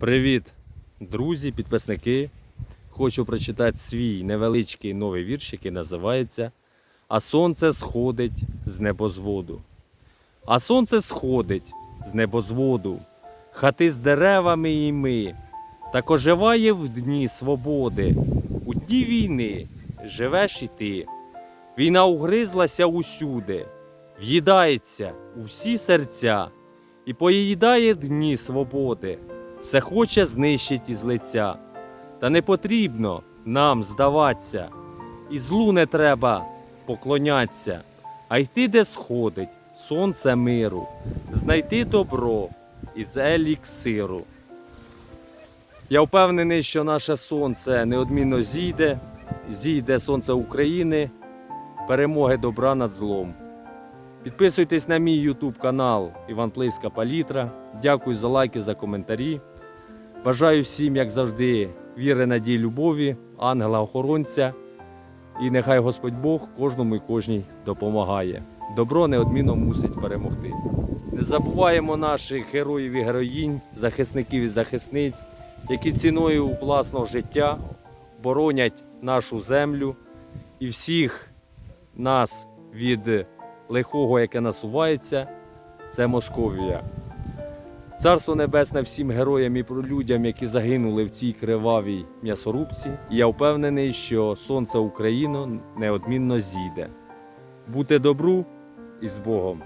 Привіт, друзі, підписники. Хочу прочитати свій невеличкий новий вірш, який називається А сонце сходить з небозводу. А сонце сходить з небозводу, хати з деревами і ми, так оживає в дні свободи. У дні війни живеш і ти. Війна угризлася усюди, в'їдається у всі серця і поїдає дні свободи все хоче знищить із лиця. Та не потрібно нам здаватися, і злу не треба поклонятися, а йти, де сходить сонце миру, знайти добро із еліксиру. Я впевнений, що наше сонце неодмінно зійде, зійде сонце України, перемоги добра над злом. Підписуйтесь на мій YouTube канал Іван Плейська Палітра. Дякую за лайки, за коментарі. Бажаю всім, як завжди, віри, надії, любові, ангела-охоронця. І нехай Господь Бог кожному і кожній допомагає. Добро неодмінно мусить перемогти. Не забуваємо наших героїв і героїнь, захисників і захисниць, які ціною власного життя боронять нашу землю і всіх нас від лихого, яке насувається, це Московія. Царство Небесне всім героям і людям, які загинули в цій кривавій м'ясорубці. І я впевнений, що сонце Україну неодмінно зійде. Бути добру і з Богом!